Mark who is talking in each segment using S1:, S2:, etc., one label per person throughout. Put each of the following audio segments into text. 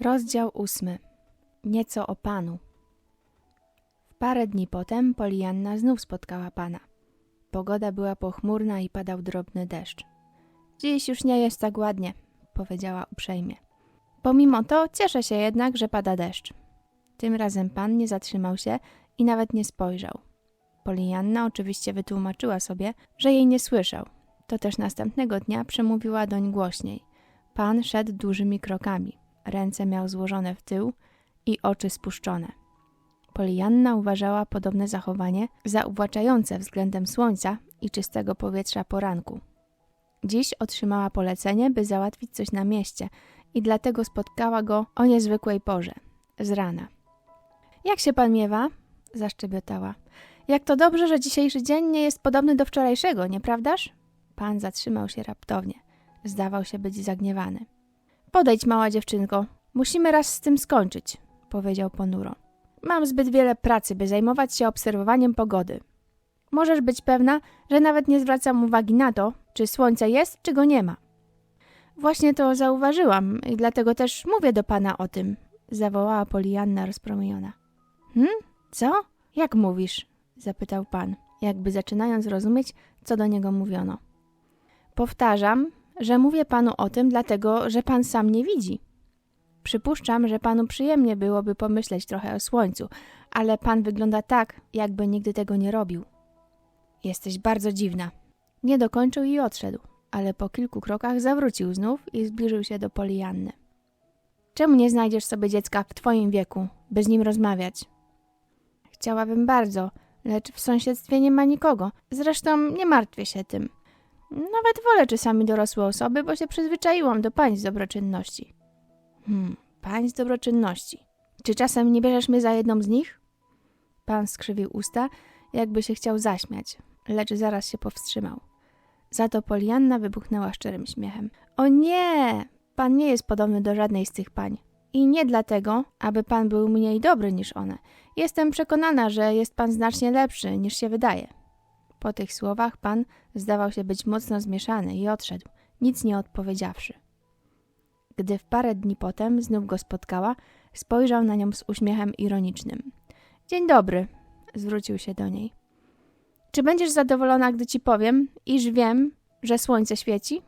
S1: Rozdział ósmy. Nieco o panu. W parę dni potem Polianna znów spotkała pana. Pogoda była pochmurna i padał drobny deszcz. Dziś już nie jest tak ładnie, powiedziała uprzejmie. Pomimo to cieszę się jednak, że pada deszcz. Tym razem pan nie zatrzymał się i nawet nie spojrzał. Polianna oczywiście wytłumaczyła sobie, że jej nie słyszał. To też następnego dnia przemówiła doń głośniej. Pan szedł dużymi krokami. Ręce miał złożone w tył i oczy spuszczone. Polianna uważała podobne zachowanie za uwłaczające względem słońca i czystego powietrza poranku. Dziś otrzymała polecenie, by załatwić coś na mieście i dlatego spotkała go o niezwykłej porze, z rana. Jak się pan miewa? zaszczebiotała. Jak to dobrze, że dzisiejszy dzień nie jest podobny do wczorajszego, nieprawdaż? Pan zatrzymał się raptownie. Zdawał się być zagniewany. Podejdź, mała dziewczynko. Musimy raz z tym skończyć, powiedział ponuro. Mam zbyt wiele pracy, by zajmować się obserwowaniem pogody. Możesz być pewna, że nawet nie zwracam uwagi na to, czy słońce jest, czy go nie ma. Właśnie to zauważyłam i dlatego też mówię do pana o tym, zawołała Polianna rozpromieniona. Hm? Co? Jak mówisz? zapytał pan, jakby zaczynając rozumieć, co do niego mówiono. Powtarzam, że mówię panu o tym dlatego, że pan sam nie widzi. Przypuszczam, że panu przyjemnie byłoby pomyśleć trochę o słońcu, ale pan wygląda tak, jakby nigdy tego nie robił. Jesteś bardzo dziwna. Nie dokończył i odszedł, ale po kilku krokach zawrócił znów i zbliżył się do Polianny. Czemu nie znajdziesz sobie dziecka w twoim wieku, by z nim rozmawiać? Chciałabym bardzo, lecz w sąsiedztwie nie ma nikogo. Zresztą nie martwię się tym. Nawet wolę czasami dorosłe osoby, bo się przyzwyczaiłam do pań z dobroczynności. Hmm, pań z dobroczynności. Czy czasem nie bierzesz mnie za jedną z nich? Pan skrzywił usta, jakby się chciał zaśmiać, lecz zaraz się powstrzymał. Za to Polianna wybuchnęła szczerym śmiechem. O nie! Pan nie jest podobny do żadnej z tych pań. I nie dlatego, aby pan był mniej dobry niż one. Jestem przekonana, że jest pan znacznie lepszy niż się wydaje. Po tych słowach pan zdawał się być mocno zmieszany i odszedł, nic nie odpowiedziawszy. Gdy w parę dni potem znów go spotkała, spojrzał na nią z uśmiechem ironicznym. Dzień dobry, zwrócił się do niej. Czy będziesz zadowolona, gdy ci powiem, iż wiem, że słońce świeci?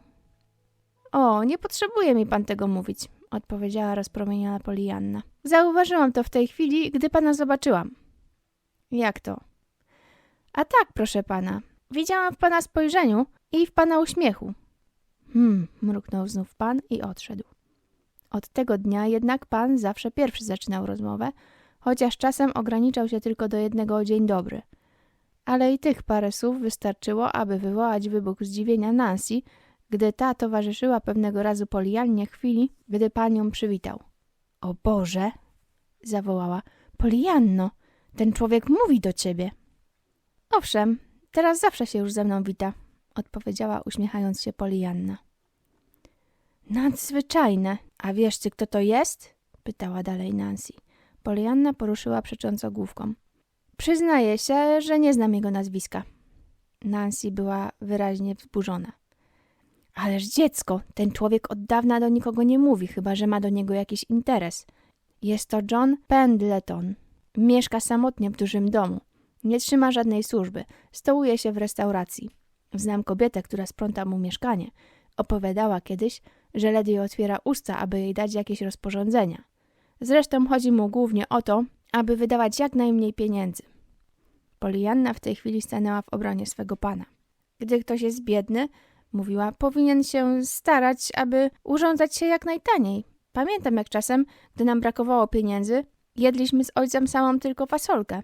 S1: O, nie potrzebuje mi pan tego mówić, odpowiedziała rozpromieniona Polianna. Zauważyłam to w tej chwili, gdy pana zobaczyłam. Jak to? A tak, proszę pana. Widziałam w pana spojrzeniu i w pana uśmiechu. Hmm, mruknął znów pan i odszedł. Od tego dnia jednak pan zawsze pierwszy zaczynał rozmowę, chociaż czasem ograniczał się tylko do jednego dzień dobry. Ale i tych parę słów wystarczyło, aby wywołać wybuch zdziwienia Nancy, gdy ta towarzyszyła pewnego razu Poliannie chwili, gdy pan ją przywitał. O Boże! zawołała. Polianno, ten człowiek mówi do ciebie. Owszem, teraz zawsze się już ze mną wita, odpowiedziała uśmiechając się Polianna. Nadzwyczajne. A wiesz, kto to jest? pytała dalej Nancy. Polianna poruszyła przecząco główką. Przyznaję się, że nie znam jego nazwiska. Nancy była wyraźnie wzburzona. Ależ dziecko, ten człowiek od dawna do nikogo nie mówi, chyba że ma do niego jakiś interes. Jest to John Pendleton. Mieszka samotnie w dużym domu. Nie trzyma żadnej służby. Stołuje się w restauracji. Znam kobietę, która sprząta mu mieszkanie. Opowiadała kiedyś, że Lady otwiera usta, aby jej dać jakieś rozporządzenia. Zresztą chodzi mu głównie o to, aby wydawać jak najmniej pieniędzy. Polianna w tej chwili stanęła w obronie swego pana. Gdy ktoś jest biedny, mówiła, powinien się starać, aby urządzać się jak najtaniej. Pamiętam jak czasem, gdy nam brakowało pieniędzy, jedliśmy z ojcem samą tylko fasolkę.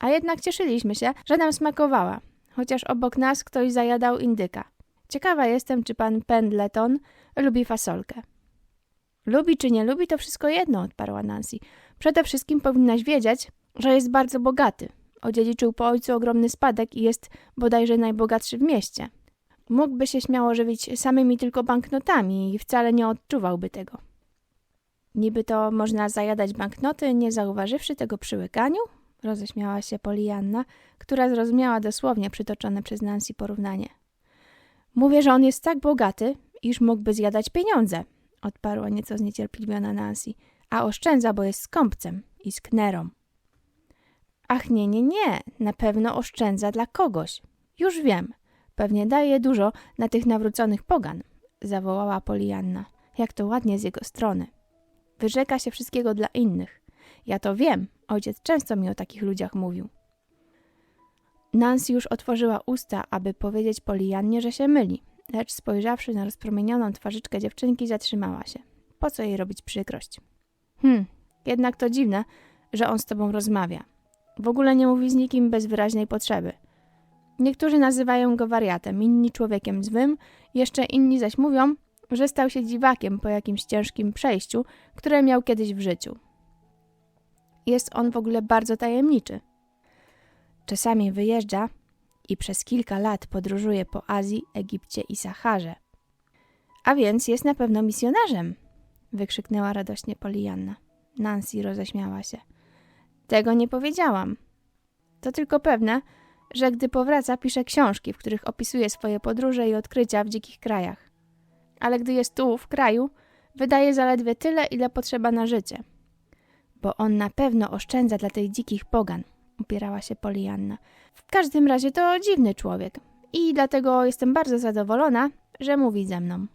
S1: A jednak cieszyliśmy się, że nam smakowała, chociaż obok nas ktoś zajadał indyka. Ciekawa jestem, czy pan Pendleton lubi fasolkę. Lubi czy nie lubi, to wszystko jedno, odparła Nancy. Przede wszystkim powinnaś wiedzieć, że jest bardzo bogaty. Odziedziczył po ojcu ogromny spadek i jest bodajże najbogatszy w mieście. Mógłby się śmiało żywić samymi tylko banknotami i wcale nie odczuwałby tego. Niby to można zajadać banknoty, nie zauważywszy tego przy łykaniu? Roześmiała się Polianna, która zrozumiała dosłownie przytoczone przez Nancy porównanie. Mówię, że on jest tak bogaty, iż mógłby zjadać pieniądze, odparła nieco zniecierpliwiona Nancy. a oszczędza, bo jest skąpcem i sknerą. Ach nie, nie, nie, na pewno oszczędza dla kogoś. Już wiem, pewnie daje dużo na tych nawróconych pogan, zawołała Polianna. Jak to ładnie z jego strony. Wyrzeka się wszystkiego dla innych. Ja to wiem, ojciec często mi o takich ludziach mówił. Nancy już otworzyła usta, aby powiedzieć Poliannie, że się myli, lecz spojrzawszy na rozpromienioną twarzyczkę dziewczynki, zatrzymała się. Po co jej robić przykrość? Hm, jednak to dziwne, że on z tobą rozmawia. W ogóle nie mówi z nikim bez wyraźnej potrzeby. Niektórzy nazywają go wariatem, inni człowiekiem zwym, jeszcze inni zaś mówią, że stał się dziwakiem po jakimś ciężkim przejściu, które miał kiedyś w życiu. Jest on w ogóle bardzo tajemniczy. Czasami wyjeżdża i przez kilka lat podróżuje po Azji, Egipcie i Saharze. A więc jest na pewno misjonarzem, wykrzyknęła radośnie Polianna. Nancy roześmiała się. Tego nie powiedziałam. To tylko pewne, że gdy powraca, pisze książki, w których opisuje swoje podróże i odkrycia w dzikich krajach. Ale gdy jest tu, w kraju, wydaje zaledwie tyle, ile potrzeba na życie. Bo on na pewno oszczędza dla tych dzikich pogan, upierała się Polianna. W każdym razie to dziwny człowiek i dlatego jestem bardzo zadowolona, że mówi ze mną.